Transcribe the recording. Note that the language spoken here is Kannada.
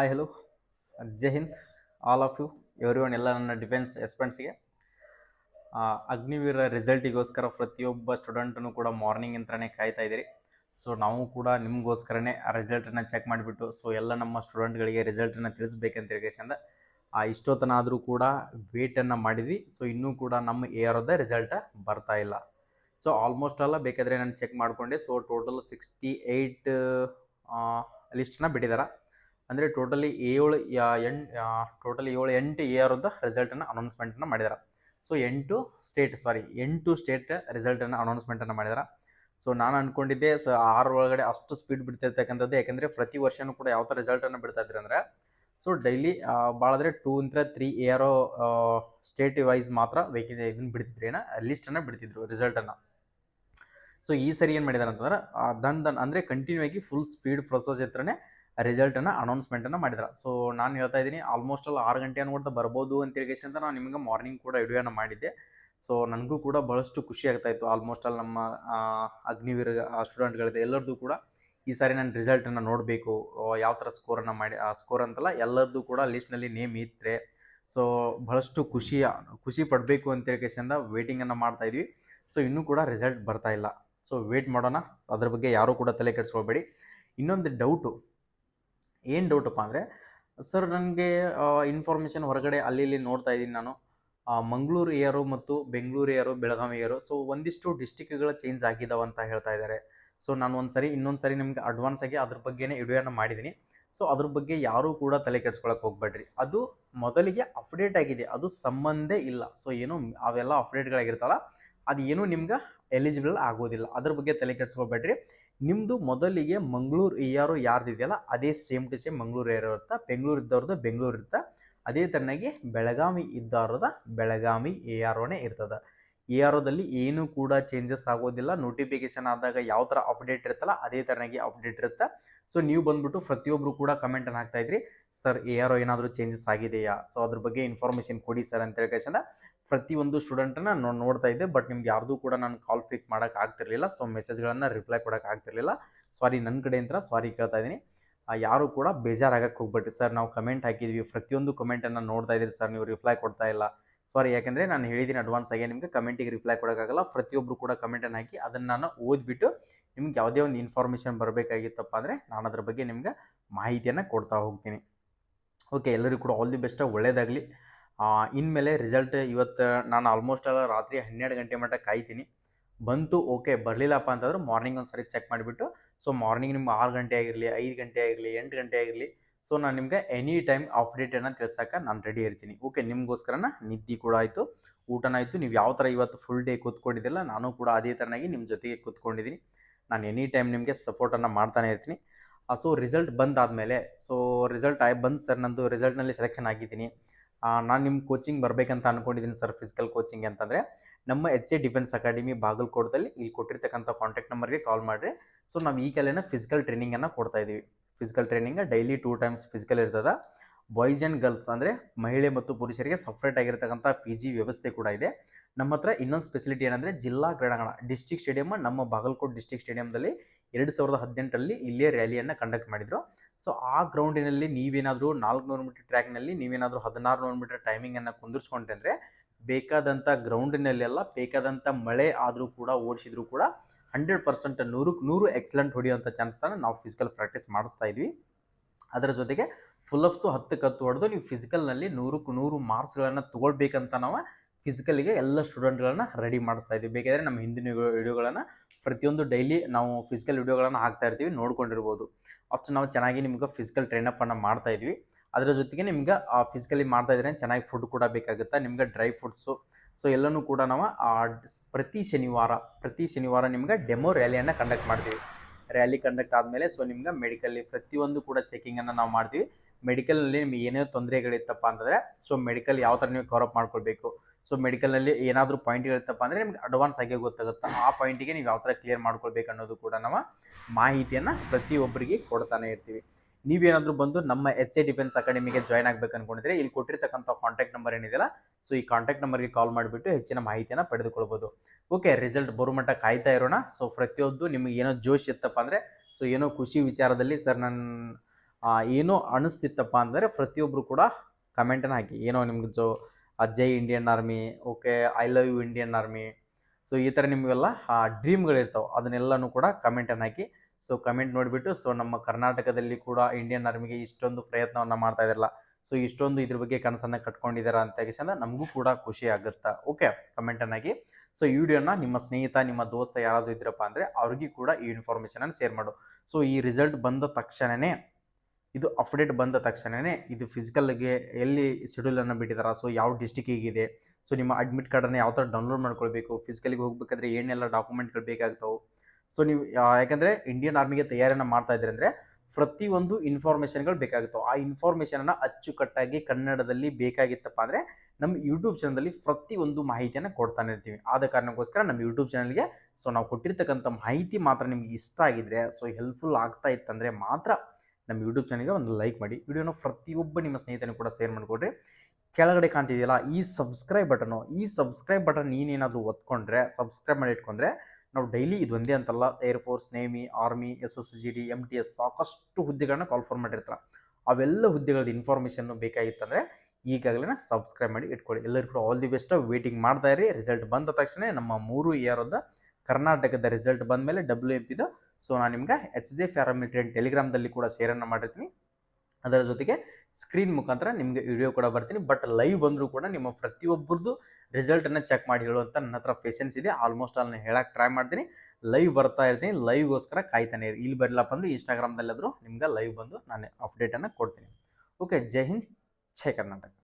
Hi hello Jai Hind all of you every one ಎಲ್ಲ ನನ್ನ ಡಿಫೆನ್ಸ್ ಎಸ್ಪೆಂಟ್ಸ್ಗೆ ಅಗ್ನಿವೀರ ರಿಸಲ್ಟಿಗೋಸ್ಕರ ಪ್ರತಿಯೊಬ್ಬ ಸ್ಟೂಡೆಂಟನ್ನು ಕೂಡ ಮಾರ್ನಿಂಗ್ ಅಂತಲೇ ಕಾಯ್ತಾ ಇದ್ದೀರಿ. ಸೊ ನಾವು ಕೂಡ ನಿಮಗೋಸ್ಕರನೇ ಆ ರಿಸಲ್ಟನ್ನು ಚೆಕ್ ಮಾಡಿಬಿಟ್ಟು ಸೊ ಎಲ್ಲ ನಮ್ಮ ಸ್ಟೂಡೆಂಟ್ಗಳಿಗೆ ರಿಸಲ್ಟನ್ನು ತಿಳಿಸ್ಬೇಕಂತ ಹೇಳಿ ಆ ಇಷ್ಟೊತ್ತನ ಆದರೂ ಕೂಡ ವೇಟನ್ನು ಮಾಡಿದ್ವಿ. ಸೊ ಇನ್ನೂ ಕೂಡ ನಮ್ಮ ಏರೋದ ರಿಸಲ್ಟ ಬರ್ತಾ ಇಲ್ಲ. ಸೊ ಆಲ್ಮೋಸ್ಟ್ ಎಲ್ಲ ಬೇಕಾದರೆ ನಾನು ಚೆಕ್ ಮಾಡಿಕೊಂಡೆ. ಸೊ ಟೋಟಲ್ ಸಿಕ್ಸ್ಟಿ ಏಯ್ಟ್ ಲಿಸ್ಟನ್ನ ಬಿಟ್ಟಿದ್ದಾರೆ ಅಂದರೆ ಟೋಟಲಿ ಏಳು ಎಂಟು ಟೋಟಲಿ ಏಳು, ಎಂಟು ಎ ಆರ್ದು ರಿಸಲ್ಟನ್ನು ಅನೌನ್ಸ್ಮೆಂಟನ್ನು ಮಾಡಿದ್ದಾರೆ ಸೊ ಎಂಟು ಸ್ಟೇಟ್ ಸಾರಿ ಎಂಟು ಸ್ಟೇಟ್ ರಿಸಲ್ಟನ್ನು ಅನೌನ್ಸ್ಮೆಂಟನ್ನು ಮಾಡಿದ್ದಾರೆ ಸೊ ನಾನು ಅಂದ್ಕೊಂಡಿದ್ದೆ ಸೊ, ಆರು ಒಳಗಡೆ ಅಷ್ಟು ಸ್ಪೀಡ್ ಬಿಡ್ತಿರ್ತಕ್ಕಂಥದ್ದು, ಯಾಕೆಂದರೆ ಪ್ರತಿ ವರ್ಷವೂ ಕೂಡ ಯಾವ ಥರ ರಿಸಲ್ಟನ್ನು ಬಿಡ್ತಾ ಇದ್ರೆ ಅಂದರೆ ಸೊ ಡೈಲಿ ಭಾಳಂದ್ರೆ ಟೂ ಇಂತ್ರ ತ್ರೀ ಇಯರೋ ಸ್ಟೇಟ್ ವೈಸ್ ಮಾತ್ರ ವೇಕಿನ್ ಇದನ್ನು ಬಿಡ್ತಿದ್ರು, ಏನೋ ಲಿಸ್ಟನ್ನು ಬಿಡ್ತಿದ್ರು ರಿಸಲ್ಟನ್ನು ಸೊ ಈ ಸರಿ ಏನು ಮಾಡಿದ್ದಾರೆ ಅಂತಂದ್ರೆ ದನ್ ದನ್, ಅಂದರೆ ಕಂಟಿನ್ಯೂ ಆಗಿ ಫುಲ್ ಸ್ಪೀಡ್ ಪ್ರೊಸೆಸ್ ಹತ್ರನೇ ರಿಸಲ್ಟನ್ನು ಅನೌನ್ಸ್ಮೆಂಟನ್ನು ಮಾಡಿದ್ರು. ಸೊ ನಾನು ಹೇಳ್ತಾ ಇದ್ದೀನಿ ಆಲ್ಮೋಸ್ಟ್ ಅಲ್ಲಿ ಆರು ಗಂಟೆ ಅನ್ಕೊಡ್ತಾ ಬರ್ಬೋದು ಅಂತ ತಿರುಗೇಶ್ ಅಂತ ನಾನು ನಿಮಗೆ ಮಾರ್ನಿಂಗ್ ಕೂಡ ವಿಡಿಯೋನ ಮಾಡಿದ್ದೆ. ಸೊ ನನಗೂ ಕೂಡ ಭಾಳಷ್ಟು ಖುಷಿ ಆಗ್ತಾ ಇತ್ತು. ಆಲ್ಮೋಸ್ಟ್ ಅಲ್ಲಿ ನಮ್ಮ ಅಗ್ನಿವೀರ ಸ್ಟೂಡೆಂಟ್ಗಳಿದೆ ಎಲ್ಲರದ್ದು ಕೂಡ ಈ ಸಾರಿ ನಾನು ರಿಸಲ್ಟನ್ನು ನೋಡಬೇಕು. ಯಾವ ಥರ ಸ್ಕೋರನ್ನು ಮಾಡಿ, ಆ ಸ್ಕೋರ್ ಅಂತಲ್ಲ ಎಲ್ಲರದ್ದು ಕೂಡ ಲಿಸ್ಟ್ನಲ್ಲಿ ನೇಮ್ ಇತ್ತರೆ ಸೊ ಬಹಳಷ್ಟು ಖುಷಿಯ ಖುಷಿ ಪಡಬೇಕು ಅಂತ ತಿರುಗೇಶಿಂದ ವೇಟಿಂಗನ್ನು ಮಾಡ್ತಾ ಇದ್ವಿ. ಸೊ ಇನ್ನೂ ಕೂಡ ರಿಸಲ್ಟ್ ಬರ್ತಾ ಇಲ್ಲ. ಸೊ ವೇಟ್ ಮಾಡೋಣ. ಅದ್ರ ಬಗ್ಗೆ ಯಾರೂ ಕೂಡ ತಲೆ ಕೆಡಿಸ್ಕೊಳ್ಬೇಡಿ ಇನ್ನೊಂದು ಡೌಟು ಏನು ಡೌಟಪ್ಪ ಅಂದರೆ ಸರ್ ನನಗೆ ಇನ್ಫಾರ್ಮೇಷನ್ ಹೊರಗಡೆ ಅಲ್ಲಿ ಇಲ್ಲಿ ನೋಡ್ತಾ ಇದ್ದೀನಿ ನಾನು. ಮಂಗಳೂರು ಏರು ಮತ್ತು ಬೆಂಗಳೂರು ಏರು, ಬೆಳಗಾವಿ ಏರು ಸೊ ಒಂದಿಷ್ಟು ಡಿಸ್ಟಿಕ್ಗಳು ಚೇಂಜ್ ಆಗಿದ್ದಾವೆ ಅಂತ ಹೇಳ್ತಾ ಇದ್ದಾರೆ. ಸೊ ನಾನು ಒಂದು ಸರಿ, ಇನ್ನೊಂದು ಸರಿ ನಿಮಗೆ ಅಡ್ವಾನ್ಸ್ ಆಗಿ ಅದ್ರ ಬಗ್ಗೆನೇ ವಿಡಿಯೋನ ಮಾಡಿದ್ದೀನಿ ಸೊ ಅದ್ರ ಬಗ್ಗೆ ಯಾರೂ ಕೂಡ ತಲೆ ಕೆಡ್ಸ್ಕೊಳಕ್ಕೆ ಹೋಗ್ಬೇಡ್ರಿ. ಅದು ಮೊದಲಿಗೆ ಅಪ್ಡೇಟ್ ಆಗಿದೆ. ಅದು ಸಂಬಂಧೇ ಇಲ್ಲ. ಸೊ ಏನು, ಅವೆಲ್ಲ ಅಪ್ಡೇಟ್ಗಳಾಗಿರ್ತಲ್ಲ ಅದು ಏನೂ ನಿಮ್ಗೆ ಎಲಿಜಿಬಲ್ ಆಗೋದಿಲ್ಲ. ಅದ್ರ ಬಗ್ಗೆ ತಲೆ ಕೆಡ್ಸ್ಕೊಬೇಡ್ರಿ. ನಿಮ್ಮದು ಮೊದಲಿಗೆ ಮಂಗಳೂರು ಇಯಾರು ಯಾರ್ದಿದೆಯಲ್ಲ ಅದೇ same to same Mangaluru aero ಇರುತ್ತೆ? ಬೆಂಗಳೂರು ಇದ್ದವ್ರದ್ದು ಬೆಂಗಳೂರು ಇರುತ್ತೆ? ಅದೇ ತರನಾಗಿ ಬೆಳಗಾವಿ ಇದ್ದವ್ರದ ಬೆಳಗಾವಿ ಎ ಆರ್ ಒನೇ ಇರ್ತದೆ. ಎ ಆರ್ ಒದಲ್ಲಿ ಏನೂ ಕೂಡ ಚೇಂಜಸ್ ಆಗೋದಿಲ್ಲ. ನೋಟಿಫಿಕೇಶನ್ ಆದಾಗ ಯಾವ ಥರ ಅಪ್ಡೇಟ್ ಇರುತ್ತಲ್ಲ, ಅದೇ ತರನಾಗಿ ಅಪ್ಡೇಟ್ ಇರುತ್ತೆ? ಸೊ ನೀವು ಬಂದ್ಬಿಟ್ಟು ಪ್ರತಿಯೊಬ್ಬರು ಕೂಡ ಕಮೆಂಟನ್ನು ಹಾಕ್ತಾ ಇದ್ರಿ. ಸರ್, ಎ ಆರ್ ಒ ಏನಾದರೂ ಚೇಂಜಸ್ ಆಗಿದೆಯಾ? ಸೊ ಅದ್ರ ಬಗ್ಗೆ ಇನ್ಫಾರ್ಮೇಷನ್ ಕೊಡಿ ಸರ್ ಅಂತ ಹೇಳ್ಕೇಶಂದ ಪ್ರತಿಯೊಂದು ಸ್ಟೂಡೆಂಟನ್ನ ನಾನು ನೋಡ್ತಾ ಇದ್ದೆ, ಬಟ್ ನಿಮ್ಗೆ ಯಾರ್ದು ಕೂಡ ನಾನು ಕಾಲ್ ಪಿಕ್ ಮಾಡೋಕೆ ಆಗ್ತಿರ್ಲಿಲ್ಲ, ಸೊ ಮೆಸೇಜ್ಗಳನ್ನು ರಿಪ್ಲೈ ಕೊಡೋಕೆ ಆಗ್ತಿರ್ಲಿಲ್ಲ. ಸಾರಿ ನನ್ನ ಕಡೆಯಿಂದ ಸಾರಿ ಕೇಳ್ತಾ ಇದ್ದೀನಿ. ಯಾರು ಕೂಡ ಬೇಜಾರಾಗಕ್ಕೆ ಹೋಗ್ಬೇಡ್ರಿ ಸರ್. ನಾವು ಕಮೆಂಟ್ ಹಾಕಿದ್ವಿ, ಪ್ರತಿಯೊಂದು ಕಮೆಂಟನ್ನು ನೋಡ್ತಾ ಇದ್ದೀರಿ ಸರ್, ನೀವು ರಿಪ್ಲೈ ಕೊಡ್ತಾ ಇಲ್ಲ. ಸಾರಿ, ಯಾಕೆಂದರೆ ನಾನು ಹೇಳಿದ್ದೀನಿ ಅಡ್ವಾನ್ಸ್ ಆಗಿ ನಿಮಗೆ ಕಮೆಂಟಿಗೆ ರಿಪ್ಲೈ ಕೊಡೋಕ್ಕಾಗಲ್ಲ ಪ್ರತಿಯೊಬ್ಬರು ಕೂಡ ಕಮೆಂಟನ್ನು ಹಾಕಿ ಅದನ್ನು ನಾನು ಓದ್ಬಿಟ್ಟು ನಿಮ್ಗೆ ಯಾವುದೇ ಒಂದು ಇನ್ಫಾರ್ಮೇಷನ್ ಬರಬೇಕಾಗಿತ್ತಪ್ಪ ಅಂದರೆ ನಾನು ಅದ್ರ ಬಗ್ಗೆ ನಿಮ್ಗೆ ಮಾಹಿತಿಯನ್ನು ಕೊಡ್ತಾ ಹೋಗ್ತೀನಿ. ಓಕೆ, ಎಲ್ಲರಿಗೂ ಕೂಡ ಆಲ್ ದಿ ಬೆಸ್ಟ್, ಒಳ್ಳೇದಾಗಲಿ. ಇನ್ಮೇಲೆ ರಿಸಲ್ಟ್ ಇವತ್ತು ನಾನು ಆಲ್ಮೋಸ್ಟ್ ಎಲ್ಲ ರಾತ್ರಿ ಹನ್ನೆರಡು ಗಂಟೆ ಮಟ್ಟ ಕಾಯ್ತೀನಿ. ಬಂತು ಓಕೆ ಬರಲಿಲ್ಲಪ್ಪ ಅಂತಂದ್ರೆ ಮಾರ್ನಿಂಗ್ ಒಂದು ಸರಿ ಚೆಕ್ ಮಾಡಿಬಿಟ್ಟು ಸೊ ಮಾರ್ನಿಂಗ್ ನಿಮ್ಗೆ ಆರು ಗಂಟೆ ಆಗಿರಲಿ, ಐದು ಗಂಟೆ ಆಗಿರಲಿ, ಎಂಟು ಗಂಟೆ ಆಗಿರಲಿ ಸೊ ನಾನು ನಿಮಗೆ ಎನಿ ಟೈಮ್ ಅಪ್ಡೇಟನ್ನು ತಿಳ್ಸೋಕೆ ನಾನು ರೆಡಿ ಇರ್ತೀನಿ. ಓಕೆ ನಿಮಗೋಸ್ಕರನ ನಿದ್ದೆ ಕೂಡ ಆಯಿತು, ಊಟನ ಆಯಿತು. ನೀವು ಯಾವ ಥರ ಇವತ್ತು ಫುಲ್ ಡೇ ಕೂತ್ಕೊಂಡಿದ್ದಿಲ್ಲ ನಾನು ಕೂಡ ಅದೇ ಥರನಾಗಿ ನಿಮ್ಮ ಜೊತೆಗೆ ಕೂತ್ಕೊಂಡಿದ್ದೀನಿ. ನಾನು ಎನಿ ಟೈಮ್ ನಿಮಗೆ ಸಪೋರ್ಟನ್ನು ಮಾಡ್ತಾನೆ ಇರ್ತೀನಿ. ಸೊ ರಿಸಲ್ಟ್ ಬಂದಾದಮೇಲೆ ಸೊ ರಿಸಲ್ಟ್ ಆಯ್, ಬಂದು ಸರ್ ನಂದು ರಿಸಲ್ಟ್ನಲ್ಲಿ ಸೆಲೆಕ್ಷನ್ ಆಗಿದ್ದೀನಿ. ನಾನು ನಿಮ್ಮ ಕೋಚಿಂಗ್ ಬರಬೇಕಂತ ಅಂದ್ಕೊಂಡಿದ್ದೀನಿ ಸರ್ ಫಿಸಿಕಲ್ ಕೋಚಿಂಗ್ ಅಂತಂದರೆ, ನಮ್ಮ ಎಚ್ ಎ ಡಿಫೆನ್ಸ್ ಅಕಾಡೆಮಿ ಬಾಗಲಕೋಟದಲ್ಲಿ ಇಲ್ಲಿ ಕೊಟ್ಟಿರ್ತಕ್ಕಂಥ ಕಾಂಟ್ಯಾಕ್ಟ್ ನಂಬರ್ಗೆ ಕಾಲ್ ಮಾಡಿರಿ. ಸೊ ನಾವು ಈ ಕಲೆನ ಫಿಸಿಕಲ್ ಟ್ರೈನಿಂಗನ್ನು ಕೊಡ್ತಾ ಇದ್ದೀವಿ physical training daily two times physical ಇರ್ತದೆ. ಬಾಯ್ಸ್ ಆ್ಯಂಡ್ ಗರ್ಲ್ಸ್ ಅಂದರೆ ಮಹಿಳೆ ಮತ್ತು ಪುರುಷರಿಗೆ ಸಪ್ರೇಟ್ ಆಗಿರ್ತಕ್ಕಂಥ ಪಿ ಜಿ ವ್ಯವಸ್ಥೆ ಕೂಡ ಇದೆ. ನಮ್ಮ ಹತ್ರ ಇನ್ನೊಂದು ಸ್ಪೆಸಿಲಿಟಿ ಏನಂದರೆ ಜಿಲ್ಲಾ ಕ್ರೀಡಾಂಗಣ ಡಿಸ್ಟಿಕ್ ಸ್ಟೇಡಿಯಮ್ ನಮ್ಮ ಬಾಗಲಕೋಟೆ ಡಿಸ್ಟಿಕ್ ಸ್ಟೇಡಿಯಮ್ದಲ್ಲಿ ಎರಡು ಸಾವಿರದ ಹದಿನೆಂಟರಲ್ಲಿ ಇಲ್ಲೇ ರ್ಯಾಲಿಯನ್ನು ಕಂಡಕ್ಟ್ ಮಾಡಿದರು. ಸೊ ಆ ಗ್ರೌಂಡಿನಲ್ಲಿ ನೀವೇನಾದರೂ ನಾಲ್ಕುನೂರು ಮೀಟರ್ ಟ್ರ್ಯಾಕ್ನಲ್ಲಿ ನೀವೇನಾದರೂ ಹದಿನಾರು ನೂರು ಮೀಟರ್ ಟೈಮಿಂಗನ್ನು ಕುಂದಿರ್ಸ್ಕೊಂಡ್ರೆ ಬೇಕಾದಂಥ ಗ್ರೌಂಡಿನಲ್ಲೆಲ್ಲ ಬೇಕಾದಂಥ ಮಳೆ ಆದರೂ ಕೂಡ, ಓಡಿಸಿದ್ರು ಕೂಡ ಹಂಡ್ರೆಡ್ ಪರ್ಸೆಂಟ್ ನೂರಕ್ಕೆ ನೂರು ಎಕ್ಸಲೆಂಟ್ ಹೊಡೆಯುವಂಥ ಚಾನ್ಸನ್ನು ನಾವು ಫಿಸಿಕಲ್ ಪ್ರಾಕ್ಟೀಸ್ ಮಾಡಿಸ್ತಾ ಇದ್ವಿ. ಅದರ ಜೊತೆಗೆ ಫುಲ್ ಅಪ್ಸು ಹತ್ತಕ್ಕೆ ಹತ್ತು ಹೊಡೆದು ನೀವು ಫಿಸಿಕಲ್ನಲ್ಲಿ ನೂರಕ್ಕೆ ನೂರು ಮಾರ್ಕ್ಸ್ಗಳನ್ನು ತೊಗೊಳ್ಬೇಕಂತ ನಾವು ಫಿಸಿಕಲಿಗೆ ಎಲ್ಲ ಸ್ಟೂಡೆಂಟ್ಗಳನ್ನ ರೆಡಿ ಮಾಡಿಸ್ತಾ ಇದ್ವಿ. ಬೇಕಾದರೆ ನಮ್ಮ ಹಿಂದಿನ ವಿಡಿಯೋಗಳನ್ನು ಪ್ರತಿಯೊಂದು ಡೈಲಿ ನಾವು ಫಿಸಿಕಲ್ ವಿಡಿಯೋಗಳನ್ನು ಹಾಕ್ತಾ ಇರ್ತೀವಿ, ನೋಡ್ಕೊಂಡಿರ್ಬೋದು. ಅಷ್ಟು ನಾವು ಚೆನ್ನಾಗಿ ನಿಮ್ಗೆ ಫಿಸಿಕಲ್ ಟ್ರೈನಪ್ಪನ್ನು ಮಾಡ್ತಾ ಇದ್ವಿ. ಅದರ ಜೊತೆಗೆ ನಿಮ್ಗೆ ಫಿಸಿಕಲಿ ಮಾಡ್ತಾ ಇದ್ರೆ ಚೆನ್ನಾಗಿ ಫುಡ್ ಕೂಡ ಬೇಕಾಗುತ್ತೆ. ನಿಮ್ಗೆ ಡ್ರೈ ಫ್ರೂಟ್ಸು ಸೊ ಎಲ್ಲನೂ ಕೂಡ ನಾವು ಪ್ರತಿ ಶನಿವಾರ ಪ್ರತಿ ಶನಿವಾರ ನಿಮ್ಗೆ ಡೆಮೋ ರ್ಯಾಲಿಯನ್ನು ಕಂಡಕ್ಟ್ ಮಾಡ್ತೀವಿ. ರ್ಯಾಲಿ ಕಂಡಕ್ಟ್ ಆದಮೇಲೆ ಸೊ ನಿಮ್ಗೆ ಮೆಡಿಕಲ್ಲಿ ಪ್ರತಿಯೊಂದು ಕೂಡ ಚೆಕಿಂಗನ್ನು ನಾವು ಮಾಡ್ತೀವಿ. ಮೆಡಿಕಲ್ನಲ್ಲಿ ನಿಮ್ಗೆ ಏನೇ ತೊಂದರೆಗಳಿತ್ತಪ್ಪ ಅಂತಂದರೆ ಸೊ ಮೆಡಿಕಲ್ ಯಾವ ಥರ ನೀವು ಕವರಪ್ ಮಾಡ್ಕೊಳ್ಬೇಕು? ಸೊ ಮೆಡಿಕಲ್ನಲ್ಲಿ ಏನಾದರೂ ಪಾಯಿಂಟ್ಗಳಿತ್ತಪ್ಪ ಅಂದರೆ ನಿಮ್ಗೆ ಅಡ್ವಾನ್ಸ್ ಆಗಿ ಗೊತ್ತಾಗುತ್ತೆ. ಆ ಪಾಯಿಂಟಿಗೆ ನೀವು ಯಾವ ಥರ ಕ್ಲಿಯರ್ ಮಾಡ್ಕೊಳ್ಬೇಕು ಅನ್ನೋದು ಕೂಡ ನಾವು ಮಾಹಿತಿಯನ್ನು ಪ್ರತಿಯೊಬ್ಬರಿಗೆ ಕೊಡ್ತಾನೆ ಇರ್ತೀವಿ. ನೀವೇನಾದರೂ ಬಂದು ನಮ್ಮ ಎಚ್ ಎ ಡಿಫೆನ್ಸ್ ಅಕಾಡೆಮಿಗೆ ಜಾಯ್ನ್ ಆಗಬೇಕು ಅನ್ಕೊಂಡಿದ್ರೆ ಇಲ್ಲಿ ಕೊಟ್ಟಿರ್ತಕ್ಕಂಥ ಕಾಂಟ್ಯಾಕ್ಟ್ ನಂಬರ್ ಏನಿದೆಯಲ್ಲ ಸೊ ಈ ಕಾಂಟ್ಯಾಕ್ಟ್ ನಂಬರ್ಗೆ ಕಾಲ್ ಮಾಡಿಬಿಟ್ಟು ಹೆಚ್ಚಿನ ಮಾಹಿತಿಯನ್ನು ಪಡೆದುಕೊಳ್ಬೋದು. ಓಕೆ ರಿಸಲ್ಟ್ ಬರೋ ಮಟ್ಟ ಕಾಯ್ತಾ ಇರೋಣ. ಸೊ ಪ್ರತಿಯೊಂದು ನಿಮಗೆ ಏನೋ ಜೋಶ್ ಇತ್ತಪ್ಪ ಅಂದರೆ ಸೊ ಏನೋ ಖುಷಿ ವಿಚಾರದಲ್ಲಿ ಸರ್ ನನ್ನ ಏನೋ ಅನಿಸ್ತಿತ್ತಪ್ಪ ಅಂದರೆ ಪ್ರತಿಯೊಬ್ಬರು ಕೂಡ ಕಮೆಂಟನ್ನು ಹಾಕಿ. ಏನೋ ನಿಮ್ಗೆ ಜೋ ಜೈ Indian army okay I love you Indian army so ಈ ಥರ ನಿಮಗೆಲ್ಲ ಡ್ರೀಮ್ಗಳಿರ್ತಾವೆ ಅದನ್ನೆಲ್ಲನೂ ಕೂಡ ಕಮೆಂಟನ್ನು ಹಾಕಿ. ಸೊ ಕಮೆಂಟ್ ನೋಡಿಬಿಟ್ಟು ಸೊ ನಮ್ಮ ಕರ್ನಾಟಕದಲ್ಲಿ ಕೂಡ ಇಂಡಿಯನ್ ಆರ್ಮಿಗೆ ಇಷ್ಟೊಂದು ಪ್ರಯತ್ನವನ್ನು ಮಾಡ್ತಾ ಇದ್ದಾರಲ್ಲ ಸೊ ಇಷ್ಟೊಂದು ಇದ್ರ ಬಗ್ಗೆ ಕನಸನ್ನು ಕಟ್ಕೊಂಡಿದ್ದಾರೆ ಅಂತ ಹೇಳಿ ನಮಗೂ ಕೂಡ ಖುಷಿ ಆಗುತ್ತಾ? ಓಕೆ ಕಮೆಂಟನ್ನು ಹಾಕಿ. ಸೊ ಈ ವಿಡಿಯೋನ ನಿಮ್ಮ ಸ್ನೇಹಿತ, ನಿಮ್ಮ ದೋಸ್ತ ಯಾರಾದರೂ ಇದ್ರಪ್ಪ ಅಂದರೆ, ಅವ್ರಿಗೆ ಕೂಡ ಈ ಇನ್ಫಾರ್ಮೇಷನನ್ನು ಶೇರ್ ಮಾಡು. ಸೊ ಈ ರಿಸಲ್ಟ್ ಬಂದ ತಕ್ಷಣವೇ ಇದು ಅಪ್ಡೇಟ್ ಬಂದ ತಕ್ಷಣವೇ ಇದು ಫಿಸಿಕಲ್ಗೆ ಎಲ್ಲಿ ಶೆಡ್ಯೂಲನ್ನು ಬಿಟ್ಟಿದ್ದಾರೆ ಸೊ ಯಾವ ಡಿಸ್ಟಿಕ್ಕಿಗಿದೆ ಸೊ ನಿಮ್ಮ ಅಡ್ಮಿಟ್ ಕಾರ್ಡನ್ನು ಯಾವ ಥರ ಡೌನ್ಲೋಡ್ ಮಾಡ್ಕೊಳ್ಬೇಕು ಫಿಸಿಕಲಿಗೆ ಹೋಗ್ಬೇಕಾದ್ರೆ ಏನೆಲ್ಲ ಡಾಕ್ಯುಮೆಂಟ್ಗಳು ಬೇಕಾಗ್ತಾವೆ. ಸೊ ನೀವು ಯಾಕಂದರೆ ಇಂಡಿಯನ್ ಆರ್ಮಿಗೆ ತಯಾರಿಯನ್ನು ಮಾಡ್ತಾ ಇದ್ದೀರಿ ಅಂದರೆ ಪ್ರತಿಯೊಂದು ಇನ್ಫಾರ್ಮೇಷನ್ಗಳು ಬೇಕಾಗುತ್ತವೆ ಆ ಇನ್ಫಾರ್ಮೇಷನನ್ನು ಅಚ್ಚುಕಟ್ಟಾಗಿ ಕನ್ನಡದಲ್ಲಿ ಬೇಕಾಗಿತ್ತಪ್ಪ ಅಂದರೆ ನಮ್ಮ ಯೂಟ್ಯೂಬ್ ಚಾನಲಲ್ಲಿ ಪ್ರತಿಯೊಂದು ಮಾಹಿತಿಯನ್ನು ಕೊಡ್ತಾನೆ ಇರ್ತೀವಿ. ಆದ ಕಾರಣಕ್ಕೋಸ್ಕರ ನಮ್ಮ ಯೂಟ್ಯೂಬ್ ಚಾನಲ್ಗೆ ಸೊ ನಾವು ಕೊಟ್ಟಿರ್ತಕ್ಕಂಥ ಮಾಹಿತಿ ಮಾತ್ರ ನಿಮಗೆ ಇಷ್ಟ ಆಗಿದ್ರೆ ಸೊ ಹೆಲ್ಪ್ಫುಲ್ ಆಗ್ತಾ ಇತ್ತಂದರೆ ಮಾತ್ರ ನಮ್ಮ ಯೂಟ್ಯೂಬ್ ಚಾನಲ್ಗೆ ಒಂದು ಲೈಕ್ ಮಾಡಿ. ವಿಡಿಯೋನ ಪ್ರತಿಯೊಬ್ಬ ನಿಮ್ಮ ಸ್ನೇಹಿತನಿಗೆ ಕೂಡ ಶೇರ್ ಮಾಡಿಕೊಡ್ರಿ. ಕೆಳಗಡೆ ಕಾಣ್ತಿದೆಯಲ್ಲ ಈ ಸಬ್ಸ್ಕ್ರೈಬ್ ಬಟನು ಈ ಸಬ್ಸ್ಕ್ರೈಬ್ ಬಟನ್ ನೀನೇನಾದರೂ ಒತ್ಕೊಂಡ್ರೆ ಸಬ್ಸ್ಕ್ರೈಬ್ ಮಾಡಿ ಇಟ್ಕೊಂಡ್ರೆ, ನಾವು ಡೈಲಿ ಇದು ಒಂದೇ ಅಂತಲ್ಲ air force navy army S S G D M T S ಸಾಕಷ್ಟು ಹುದ್ದೆಗಳನ್ನ ಕಾಲ್ಫರ್ ಮಾಡಿರ್ತಾರೆ. ಅವೆಲ್ಲ ಹುದ್ದೆಗಳದ್ದು ಇನ್ಫಾರ್ಮೇಷನ್ ಬೇಕಾಗಿತ್ತಂದರೆ ಈಗಾಗಲೇ ಸಬ್ಸ್ಕ್ರೈಬ್ ಮಾಡಿ ಇಟ್ಕೊಳ್ಳಿ. ಎಲ್ಲರಿಗೂ ಕೂಡ ಆಲ್ ದಿ ಬೆಸ್ಟ್ ವೇಟಿಂಗ್ ಮಾಡ್ತಾ ಇರಿ. ರಿಸಲ್ಟ್ ಬಂದ ತಕ್ಷಣ ನಮ್ಮ ಮೂರು ಇಯರದ ಕರ್ನಾಟಕದ ರಿಸಲ್ಟ್ ಬಂದ ಮೇಲೆ ಡಬ್ಲ್ಯೂ ಎಂ ಪಿದು ಸೊ ನಾನು ನಿಮ್ಗೆ ಎಚ್ ಜೆ ಪ್ಯಾರಾಮಿಲಿಟರಿ ಟೆಲಿಗ್ರಾಮ್ದಲ್ಲಿ ಕೂಡ ಶೇರನ್ನು ಮಾಡಿರ್ತೀನಿ. ಅದರ ಜೊತೆಗೆ ಸ್ಕ್ರೀನ್ ಮುಖಾಂತರ ನಿಮಗೆ ವಿಡಿಯೋ ಕೂಡ ಬರ್ತೀನಿ. ಬಟ್ ಲೈವ್ ಬಂದರೂ ಕೂಡ ನಿಮ್ಮ ಪ್ರತಿಯೊಬ್ಬರದ್ದು ರಿಸಲ್ಟನ್ನು ಚೆಕ್ ಮಾಡಿ ಹೇಳುವಂಥ ನನ್ನ ಹತ್ರ ಪೇಷನ್ಸ್ ಇದೆ. ಆಲ್ಮೋಸ್ಟ್ ಅಲ್ಲಿ ಹೇಳಕ್ಕೆ ಟ್ರೈ ಮಾಡ್ತೀನಿ. ಲೈವ್ ಬರ್ತಾ ಇರ್ತೀನಿ. ಲೈವ್ಗೋಸ್ಕರ ಕಾಯ್ತಾನೆ ಇರಿ. ಇಲ್ಲಿ ಬರಲಪ್ಪ ಅಂದ್ರೆ ಇನ್ಸ್ಟಾಗ್ರಾಮ್ದಲ್ಲಾದರೂ ನಿಮ್ಗೆ ಲೈವ್ ಬಂದು ನಾನು ಅಪ್ಡೇಟನ್ನು ಕೊಡ್ತೀನಿ. ಓಕೆ ಜೈ ಹಿಂದ್, ಜೈ ಕರ್ನಾಟಕ.